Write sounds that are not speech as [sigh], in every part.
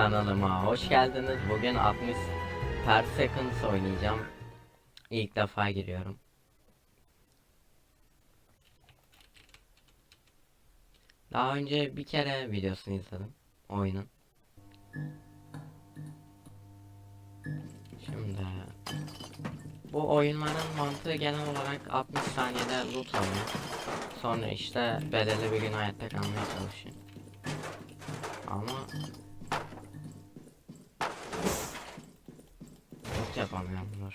Kanalıma hoş geldiniz. Bugün 60 per seconds oynayacağım. İlk defa giriyorum. Daha önce bir kere videosunu izledim oyunun. Şimdi bu oyunların mantığı genel olarak 60 saniyede loot alıyor. Sonra işte belirli bir gün hayatta kalmaya çalışıyor. Ama Loot yapamıyorum dur.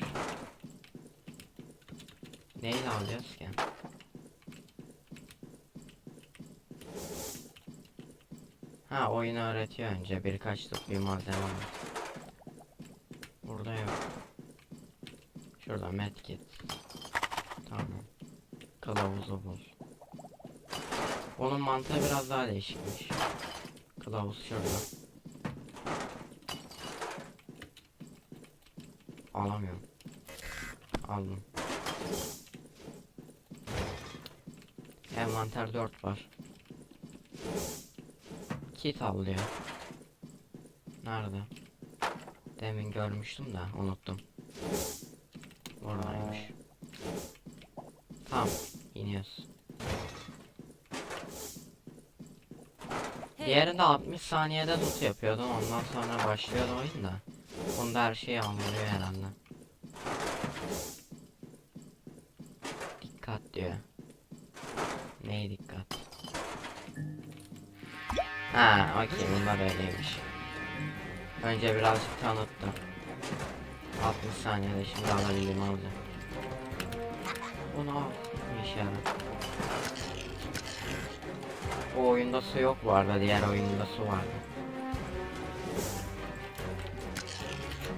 Neyle alacağız ki? Ha oyunu öğretiyor önce birkaç tut bir malzeme var. Burada yok. Şurada medkit. Tamam. Kılavuzu bul. Onun mantığı biraz daha değişikmiş. Kılavuz şurada. Alamıyorum. Aldım. Envanter 4 var. Kit al diyor. Nerede? Demin görmüştüm de unuttum. Oradaymış. Tamam. iniyoruz. Diğerinde 60 saniyede tut yapıyordum. Ondan sonra başlıyordu oyun da. Bunda her şeyi anlıyor herhalde. Dikkat diyor. Neye dikkat? Ha, okey bunlar öyleymiş. Önce birazcık tanıttım. 60 saniyede şimdi alabildiğimi alacağım. Bunu al. İşe yarar. O oyunda su yok bu arada. Diğer oyunda su vardı.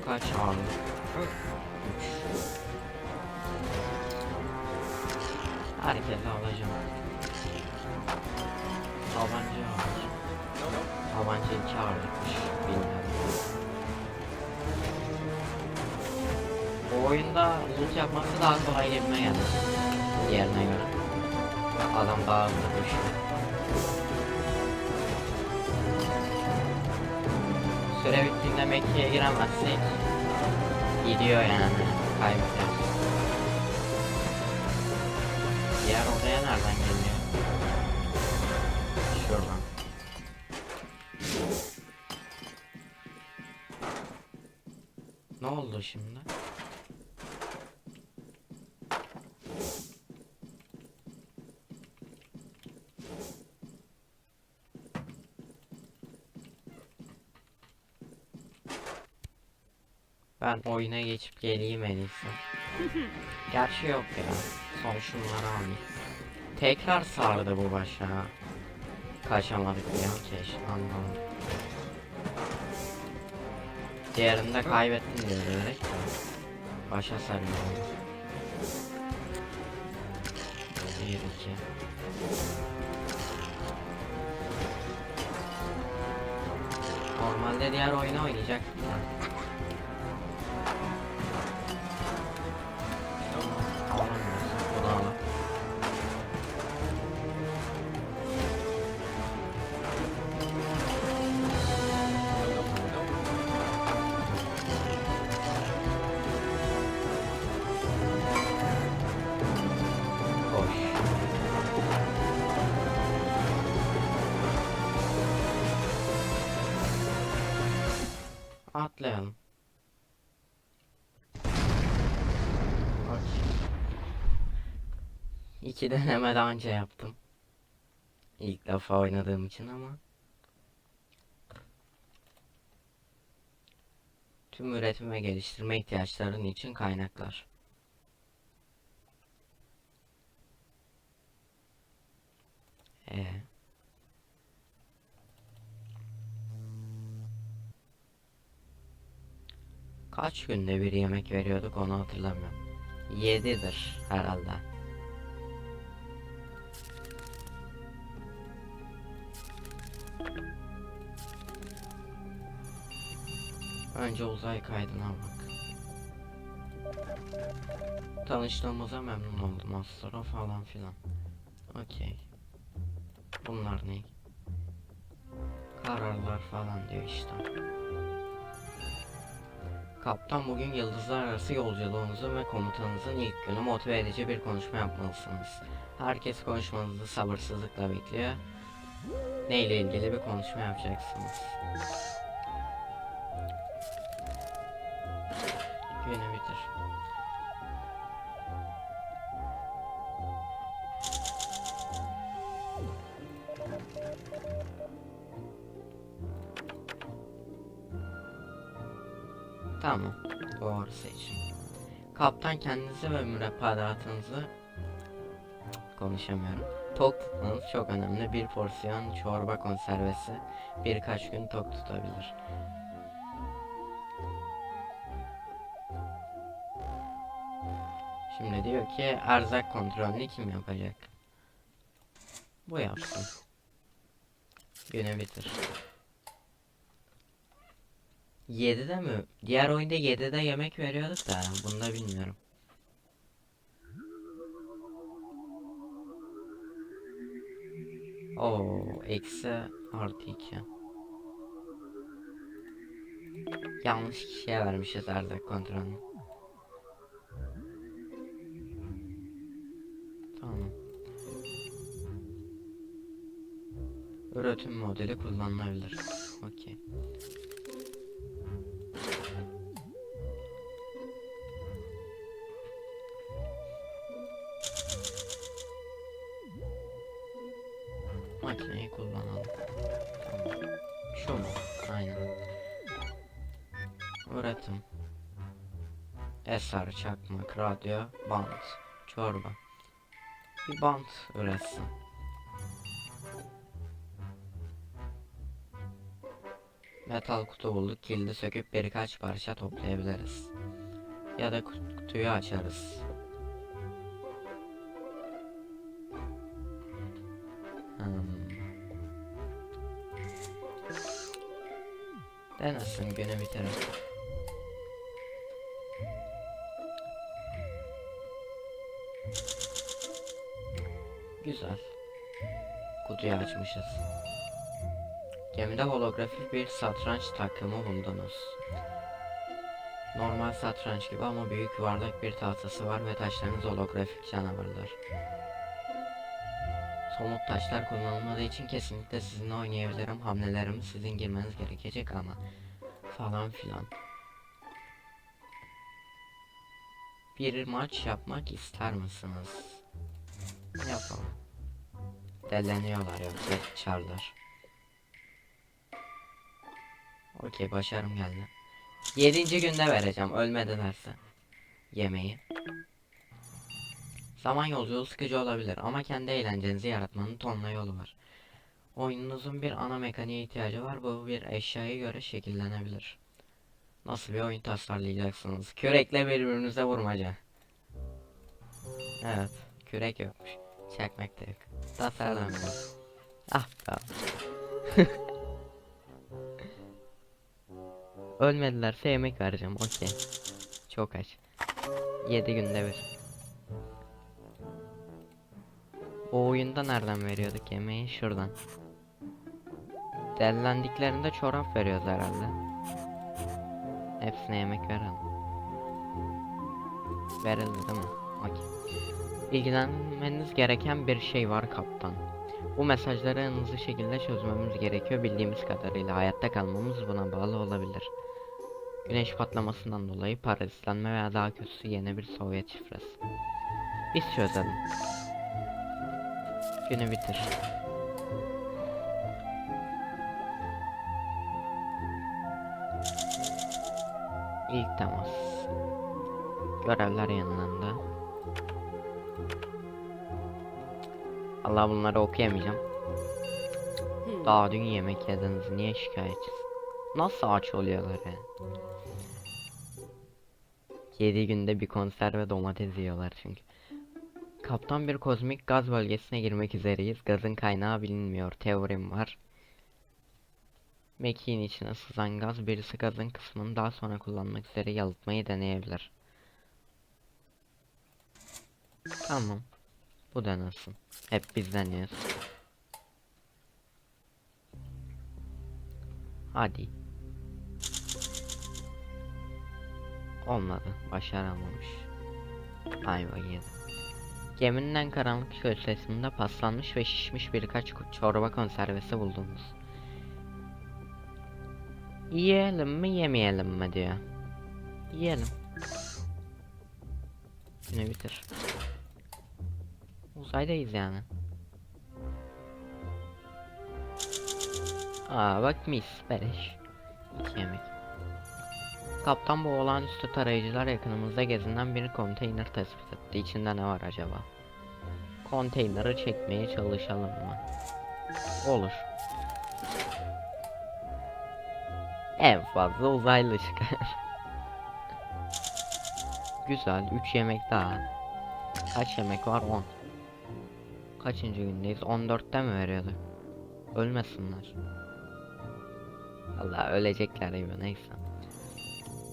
Kaç? 3 Herkese alacağım. Tabanca alacağım. Tabanca 2 ağırlıkmış. Bilmiyorum. Bu oyunda loot yapması daha kolay gibime geldi. Diğerine göre. Adam daha hızlı koşuyor. Süre bittiğinde Mekke'ye giremezsek gidiyor yani. Kaybederiz. Diğer odaya nereden geliyor? Şuradan. Ne oldu şimdi? Ben oyuna geçip geleyim en iyisi. [laughs] Gerçi yok ya. Son şunları alayım. Tekrar sardı bu başa. Kaçamadık ya keş anlamadım. Diğerinde kaybettin diyor direkt de. Başa sarıyor. Bir iki. Normalde diğer oyunu oynayacaktım da. Atlayalım. İki deneme daha önce yaptım. İlk defa oynadığım için ama. Tüm üretim ve geliştirme ihtiyaçların için kaynaklar. Ee. Kaç günde bir yemek veriyorduk onu hatırlamıyorum. Yedidir herhalde. Önce uzay kaydına bak. Tanıştığımıza memnun oldum Astro falan filan. Okey. Bunlar ne? Kararlar falan diyor işte. Kaptan bugün yıldızlar arası yolculuğunuzun ve komutanınızın ilk günü motive edici bir konuşma yapmalısınız. Herkes konuşmanızı sabırsızlıkla bekliyor. Neyle ilgili bir konuşma yapacaksınız? Günü bitir. Tamam. Doğru seçim. Kaptan kendinizi ve mürettebatınızı konuşamıyorum. Tok tutmanız çok önemli. Bir porsiyon çorba konservesi birkaç gün tok tutabilir. Şimdi diyor ki erzak kontrolünü kim yapacak? Bu yapsın. Günü bitir. 7'de mi? Diğer oyunda 7'de yemek veriyorduk da bunu da bilmiyorum. Oo, eksi artı 2. Yanlış kişiye vermişiz erzak kontrolünü. Tamam. Üretim modeli kullanılabilir. Okey. Makineyi kullanalım. Tamam. Şu mu? Aynen. Üretim. Eser, çakmak, radyo, bant, çorba. Bir bant üretsin. Metal kutu bulduk. Kilidi söküp birkaç parça toplayabiliriz. Ya da kut- kutuyu açarız. Denesin günü bitirir. Güzel. Kutuyu açmışız. Gemide holografik bir satranç takımı buldunuz. Normal satranç gibi ama büyük yuvarlak bir tahtası var ve taşlarınız holografik canavarlar. Somut taşlar kullanılmadığı için kesinlikle sizinle oynayabilirim. Hamlelerimi sizin girmeniz gerekecek ama falan filan. Bir maç yapmak ister misiniz? Yapalım. Deleniyorlar yoksa çarlar. Okey başarım geldi. Yedinci günde vereceğim ölmedilerse. Yemeği. Zaman yolculuğu sıkıcı olabilir ama kendi eğlencenizi yaratmanın tonla yolu var. Oyununuzun bir ana mekaniğe ihtiyacı var. Bu bir eşyaya göre şekillenebilir. Nasıl bir oyun tasarlayacaksınız? Kürekle birbirinize vurmaca. Evet. Kürek yokmuş. Çekmek de yok. Tasarlamıyor. Ah be. [laughs] Ölmedilerse yemek vereceğim. Okey. Çok aç. 7 günde bir. O oyunda nereden veriyorduk yemeği? Şuradan. Dellendiklerinde çorap veriyoruz herhalde. Hepsine yemek verelim. Verildi değil mi? Okey. İlgilenmeniz gereken bir şey var kaptan. Bu mesajları en hızlı şekilde çözmemiz gerekiyor bildiğimiz kadarıyla. Hayatta kalmamız buna bağlı olabilir. Güneş patlamasından dolayı parazitlenme veya daha kötüsü yeni bir Sovyet şifresi. Biz çözelim. Günü bitir. İlk temas. Görevler yanında. Allah bunları okuyamayacağım. Daha dün yemek yediniz. Niye şikayetçisin? Nasıl aç oluyorlar ya? 7 günde bir konserve domates yiyorlar çünkü. Kaptan bir kozmik gaz bölgesine girmek üzereyiz. Gazın kaynağı bilinmiyor. Teorim var. Mekiğin içine sızan gaz birisi gazın kısmını daha sonra kullanmak üzere yalıtmayı deneyebilir. Tamam. Bu denesin. Hep biz deniyoruz. Hadi. Olmadı. Başaramamış. Ayva yedi. Geminin karanlık köşesinde paslanmış ve şişmiş birkaç çorba konservesi buldunuz. Yiyelim mi yemeyelim mi diyor. Yiyelim. Günü bitir. Uzaydayız yani. Aa bak mis beleş. İki yemek. Kaptan bu olağanüstü tarayıcılar yakınımızda gezinen bir konteyner tespit etti. İçinde ne var acaba? Konteyneri çekmeye çalışalım mı? Olur. En fazla uzaylı çıkar. [laughs] Güzel. 3 yemek daha. Kaç yemek var? 10. Kaçıncı gündeyiz? 14'te mi veriyordu? Ölmesinler. Allah ölecekler gibi neyse.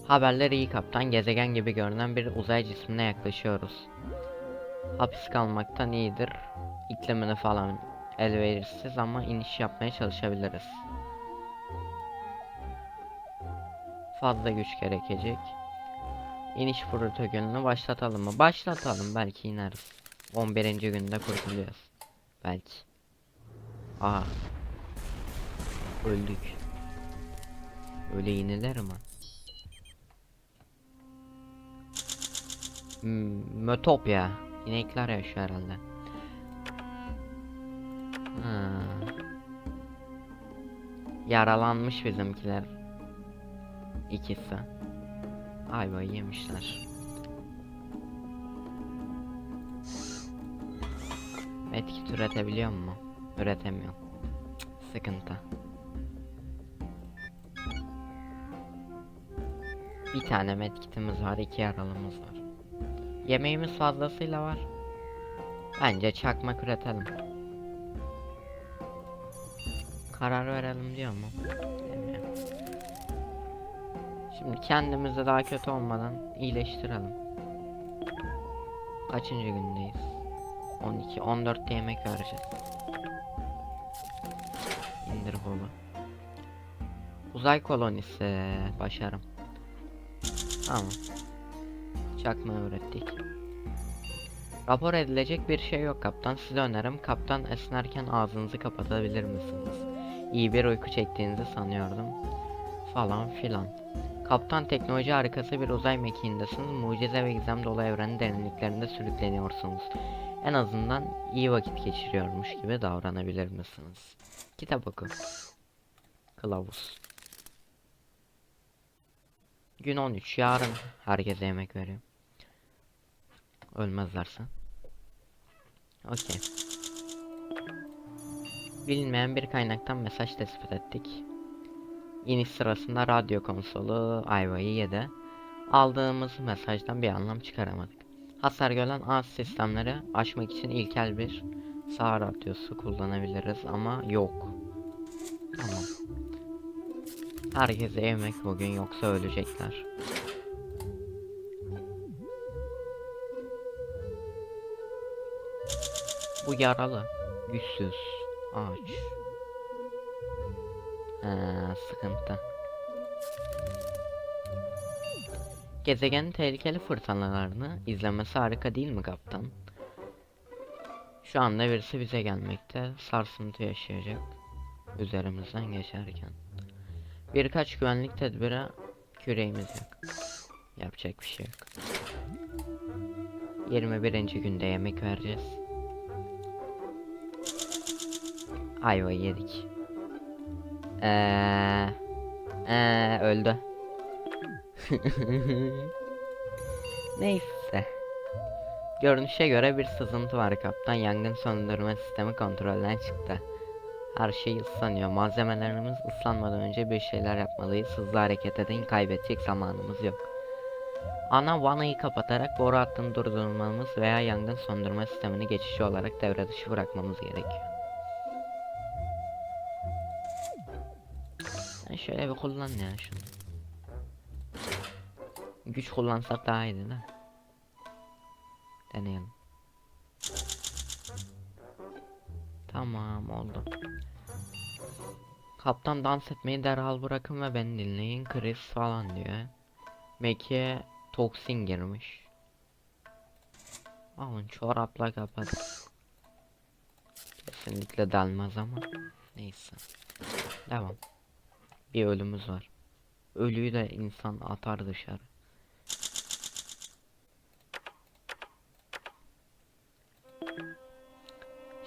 Haberler iyi kaptan. Gezegen gibi görünen bir uzay cismine yaklaşıyoruz. Hapis kalmaktan iyidir. İklimini falan elverişsiz ama iniş yapmaya çalışabiliriz. Fazla güç gerekecek. İniş protokolünü başlatalım mı? Başlatalım belki ineriz. 11. günde kurtuluyoruz. Belki. Aha. Öldük. Öyle inilir mi? Hmm, Mötopya. İnekler yaşıyor herhalde. Ha. Yaralanmış bizimkiler. İkisi. Ayvayı yemişler. Medkit üretebiliyor mu? Üretemiyor. Sıkıntı. Bir tane medkitimiz var, iki yaralımız var. Yemeğimiz fazlasıyla var. Bence çakmak üretelim. Karar verelim diyor mu? Şimdi kendimizi daha kötü olmadan iyileştirelim. Kaçıncı gündeyiz? 12, 14'te yemek vereceğiz. İndir bolu. Uzay kolonisi başarım. Tamam. Çakma öğrettik. Rapor edilecek bir şey yok kaptan. Size önerim kaptan esnerken ağzınızı kapatabilir misiniz? İyi bir uyku çektiğinizi sanıyordum. Falan filan. Kaptan teknoloji harikası bir uzay mekiğindesiniz. Mucize ve gizem dolu evrenin derinliklerinde sürükleniyorsunuz. En azından iyi vakit geçiriyormuş gibi davranabilir misiniz? Kitap oku. Kılavuz. Gün 13. Yarın herkese yemek veriyorum. Ölmezlerse. Okey. Bilinmeyen bir kaynaktan mesaj tespit ettik. İniş sırasında radyo konsolu ayvayı yedi. Aldığımız mesajdan bir anlam çıkaramadık. Hasar gören ağız sistemleri aşmak için ilkel bir sağ radyosu kullanabiliriz ama yok. Tamam. Herkese yemek bugün yoksa ölecekler. Bu yaralı. Güçsüz. Ağaç. Ha, sıkıntı. Gezegenin tehlikeli fırtınalarını izlemesi harika değil mi kaptan? Şu anda birisi bize gelmekte. Sarsıntı yaşayacak. Üzerimizden geçerken. Birkaç güvenlik tedbiri küreğimiz yok. Yapacak bir şey yok. 21. günde yemek vereceğiz. Ayva yedik. Eee, eee öldü. [laughs] Neyse. Görünüşe göre bir sızıntı var kaptan. Yangın söndürme sistemi kontrolden çıktı. Her şey ıslanıyor. Malzemelerimiz ıslanmadan önce bir şeyler yapmalıyız. Hızlı hareket edin. Kaybedecek zamanımız yok. Ana vanayı kapatarak boru hattını durdurmamız veya yangın söndürme sistemini geçici olarak devre dışı bırakmamız gerekiyor. Sen şöyle bir kullan ya şunu. Güç kullansak daha iyiydi de. Deneyelim. Tamam oldu. Kaptan dans etmeyi derhal bırakın ve beni dinleyin. Chris falan diyor. Mekiğe Toksin girmiş. Alın çorapla kapat. Kesinlikle delmez ama. Neyse. Devam. Bir ölümüz var. Ölüyü de insan atar dışarı.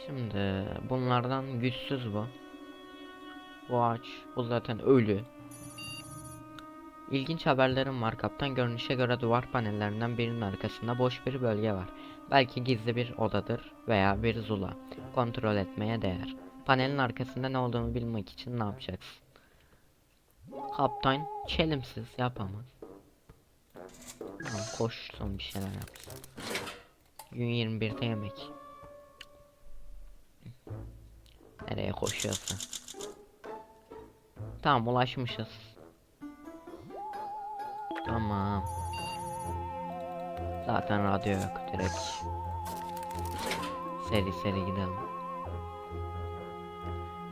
Şimdi bunlardan güçsüz bu. Bu ağaç. Bu zaten ölü. İlginç haberlerim var kaptan. Görünüşe göre duvar panellerinden birinin arkasında boş bir bölge var. Belki gizli bir odadır veya bir zula. Kontrol etmeye değer. Panelin arkasında ne olduğunu bilmek için ne yapacaksın? Kaptan çelimsiz yapamaz. Tamam koşsun bir şeyler yapsın. Gün 21'de yemek. Nereye koşuyorsun? Tamam ulaşmışız. Tamam. Zaten radyo yok direkt. Seri seri gidelim.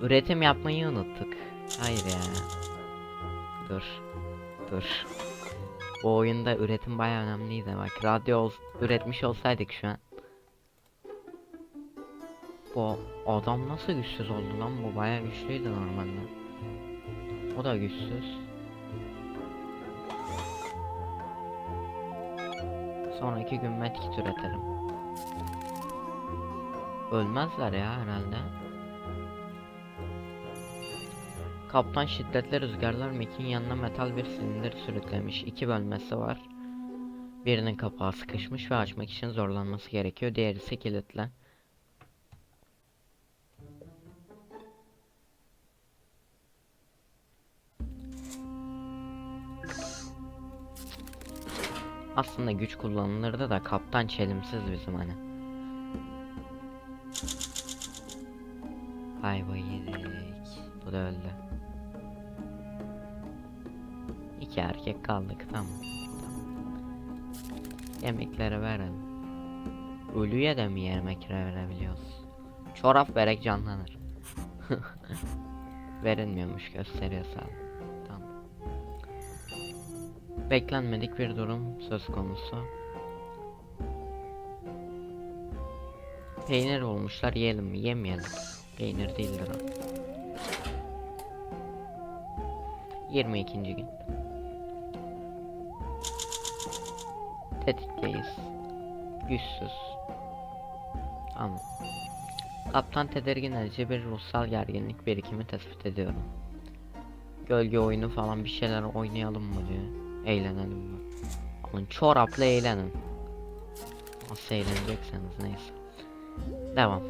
Üretim yapmayı unuttuk. Hayır ya. Dur. Dur. Bu oyunda üretim bayağı önemliydi. Bak radyo ol- üretmiş olsaydık şu an. Bu adam nasıl güçsüz oldu lan? Bu bayağı güçlüydü normalde. O da güçsüz. Sonraki gün medkit üretelim. Ölmezler ya herhalde. Kaptan şiddetli rüzgarlar Mick'in yanına metal bir silindir sürüklemiş. İki bölmesi var. Birinin kapağı sıkışmış ve açmak için zorlanması gerekiyor. Diğeri ise kilitli. Aslında güç kullanılırdı da kaptan çelimsiz bizim hani. Ayva yedik. Bu da öldü. İki erkek kaldık tamam. tamam. Yemekleri verelim. Ölüye de mi yemek verebiliyoruz? Çorap verek canlanır. [laughs] Verilmiyormuş gösteriyor sağ Tamam. Beklenmedik bir durum söz konusu. Peynir olmuşlar yiyelim mi? Yemeyelim. Peynir değildir o. 22. gün. Tetikteyiz. Güçsüz. Ama. Kaptan tedirgin edici bir ruhsal gerginlik birikimi tespit ediyorum. Gölge oyunu falan bir şeyler oynayalım mı diyor. Eğlenelim mi? Alın çorapla eğlenin. Nasıl eğlenecekseniz neyse. Devam.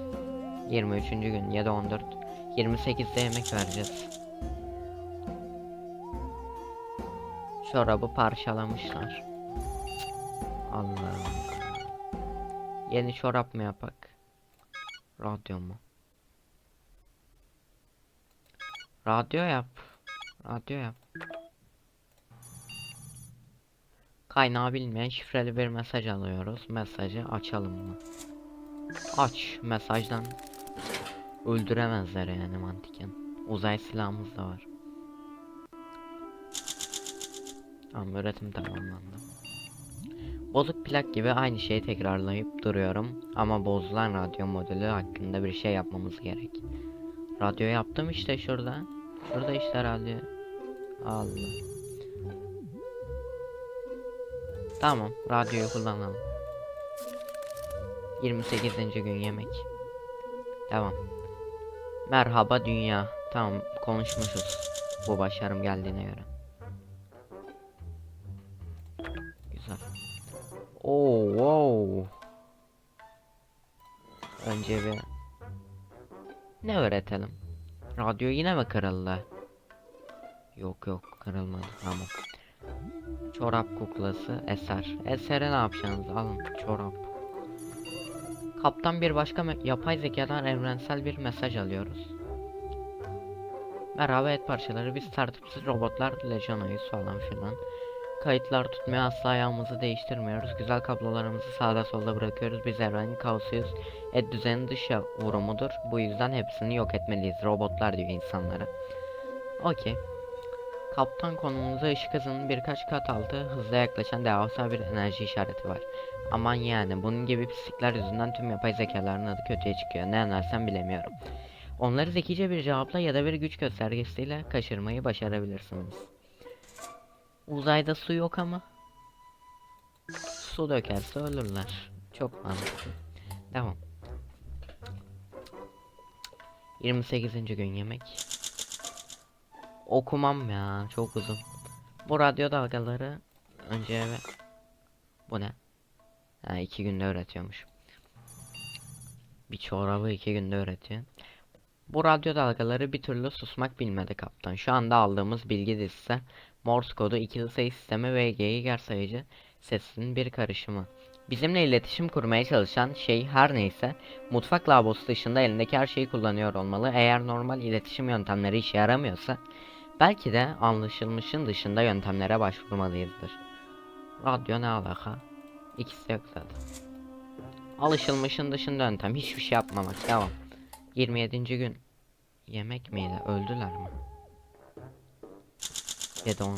23. gün 7 14 28'de yemek vereceğiz. Çorabı parçalamışlar. Allah'ım. Yeni çorap mı yapak? Radyo mu? Radyo yap. Radyo yap. Kaynağı bilmeyen şifreli bir mesaj alıyoruz. Mesajı açalım mı? Aç. Mesajdan öldüremezler yani mantıken. Uzay silahımız da var. Tamam üretim tamamlandı. Bozuk plak gibi aynı şeyi tekrarlayıp duruyorum ama bozulan radyo modülü hakkında bir şey yapmamız gerek. Radyo yaptım işte şurada. Şurada işte radyo. Allah. Tamam, radyoyu kullanalım. 28. gün yemek. Devam. Merhaba dünya. Tamam, konuşmuşuz. Bu başarım geldiğine göre. Oo, wow. Önce bir ne öğretelim? Radyo yine mi kırıldı? Yok yok kırılmadı tamam. Çorap kuklası eser. Esere ne yapacaksınız? Alın çorap. Kaptan bir başka yapay zekadan evrensel bir mesaj alıyoruz. Merhaba et parçaları biz tertipsiz robotlar Legion'uyuz falan filan. Kayıtlar tutmaya asla ayağımızı değiştirmiyoruz. Güzel kablolarımızı sağda solda bırakıyoruz. Biz evrenin kaosuyuz. Et düzeni dış ya- vurumudur. Bu yüzden hepsini yok etmeliyiz. Robotlar diyor insanlara. Okey. Kaptan konumunuza ışık hızının birkaç kat altı hızla yaklaşan devasa bir enerji işareti var. Aman yani bunun gibi pislikler yüzünden tüm yapay zekaların adı kötüye çıkıyor. Ne önersem bilemiyorum. Onları zekice bir cevapla ya da bir güç göstergesiyle kaçırmayı başarabilirsiniz. Uzayda su yok ama. Su dökerse ölürler. Çok mantıklı. Devam. 28. gün yemek. Okumam ya çok uzun. Bu radyo dalgaları önce eve... Bu ne? Ha iki günde öğretiyormuş. Bir çorabı iki günde öğretiyor. Bu radyo dalgaları bir türlü susmak bilmedi kaptan. Şu anda aldığımız bilgi dizisi Morse kodu ikili sayı sistemi ve Geiger sayıcı sesinin bir karışımı. Bizimle iletişim kurmaya çalışan şey her neyse mutfak lavabosu dışında elindeki her şeyi kullanıyor olmalı. Eğer normal iletişim yöntemleri işe yaramıyorsa belki de anlaşılmışın dışında yöntemlere başvurmalıyızdır. Radyo ne alaka? İkisi yok zaten. Alışılmışın dışında yöntem hiçbir şey yapmamak devam. 27. gün yemek miydi? Öldüler mi? Ya da on...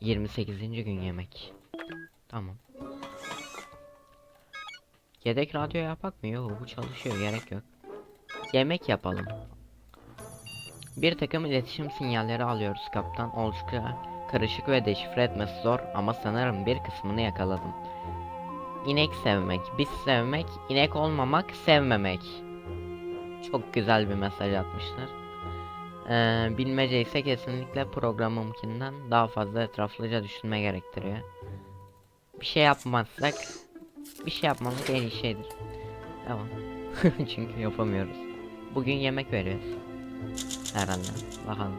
28. gün yemek. Tamam. Yedek radyo yapak mı? Yok bu çalışıyor gerek yok. Yemek yapalım. Bir takım iletişim sinyalleri alıyoruz kaptan. Oldukça karışık ve deşifre etmesi zor ama sanırım bir kısmını yakaladım. İnek sevmek, biz sevmek, inek olmamak, sevmemek. Çok güzel bir mesaj atmışlar. Ee, bilmece ise kesinlikle programımkinden daha fazla etraflıca düşünme gerektiriyor. Bir şey yapmazsak bir şey yapmamak en iyi şeydir. Tamam. [laughs] Çünkü yapamıyoruz. Bugün yemek veriyoruz. Herhalde. Bakalım.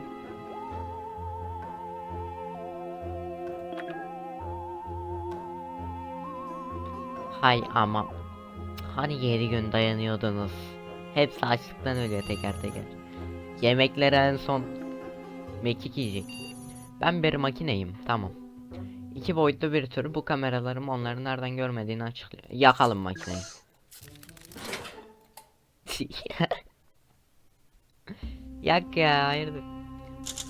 Hay ama. Hani 7 gün dayanıyordunuz. Hepsi açlıktan ölüyor teker teker. Yemekleri en son mekik yiyecek. Ben bir makineyim. Tamam. İki boyutlu bir tür. Bu kameralarım onları nereden görmediğini açıklıyor. Yakalım makineyi. [laughs] Yak ya hayırdır.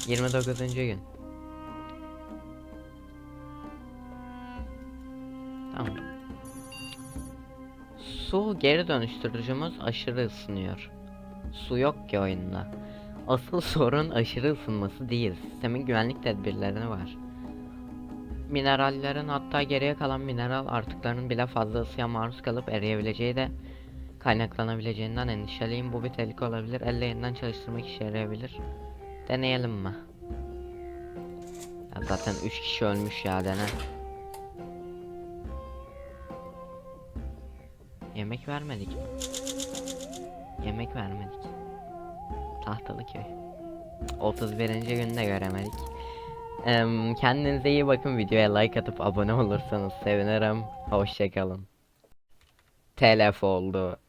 29. gün. Tamam. Su geri dönüştürücümüz aşırı ısınıyor. Su yok ki oyunda. Asıl sorun aşırı ısınması değil. Sistemin güvenlik tedbirleri var. Minerallerin hatta geriye kalan mineral artıklarının bile fazla ısıya maruz kalıp eriyebileceği de kaynaklanabileceğinden endişeliyim. Bu bir tehlike olabilir. Elle yeniden çalıştırmak işe yarayabilir. Deneyelim mi? Ya zaten 3 kişi ölmüş ya dene. Yemek vermedik? Yemek vermedik. Tahtalı köy. 31. günde göremedik. Em, kendinize iyi bakın. Videoya like atıp abone olursanız sevinirim. Hoşçakalın. Telef oldu.